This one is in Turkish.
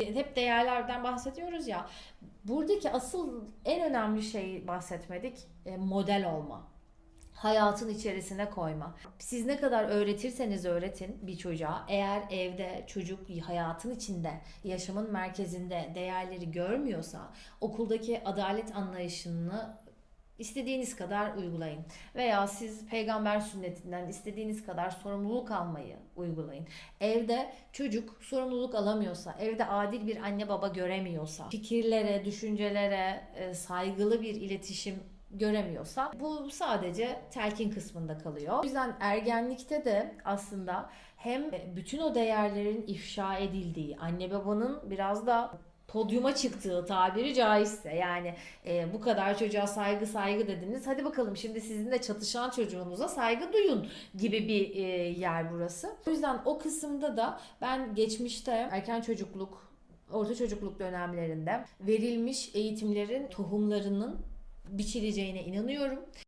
Hep değerlerden bahsediyoruz ya. Buradaki asıl en önemli şey bahsetmedik. e, Model olma. Hayatın içerisine koyma. Siz ne kadar öğretirseniz öğretin bir çocuğa eğer evde çocuk hayatın içinde, yaşamın merkezinde değerleri görmüyorsa okuldaki adalet anlayışını istediğiniz kadar uygulayın. Veya siz peygamber sünnetinden istediğiniz kadar sorumluluk almayı uygulayın. Evde çocuk sorumluluk alamıyorsa, evde adil bir anne baba göremiyorsa, fikirlere, düşüncelere e, saygılı bir iletişim göremiyorsa bu sadece telkin kısmında kalıyor. O yüzden ergenlikte de aslında hem bütün o değerlerin ifşa edildiği, anne babanın biraz da podyuma çıktığı tabiri caizse yani e, bu kadar çocuğa saygı saygı dediniz. Hadi bakalım şimdi sizin de çatışan çocuğunuza saygı duyun gibi bir e, yer burası. O yüzden o kısımda da ben geçmişte erken çocukluk, orta çocukluk dönemlerinde verilmiş eğitimlerin tohumlarının biçileceğine inanıyorum.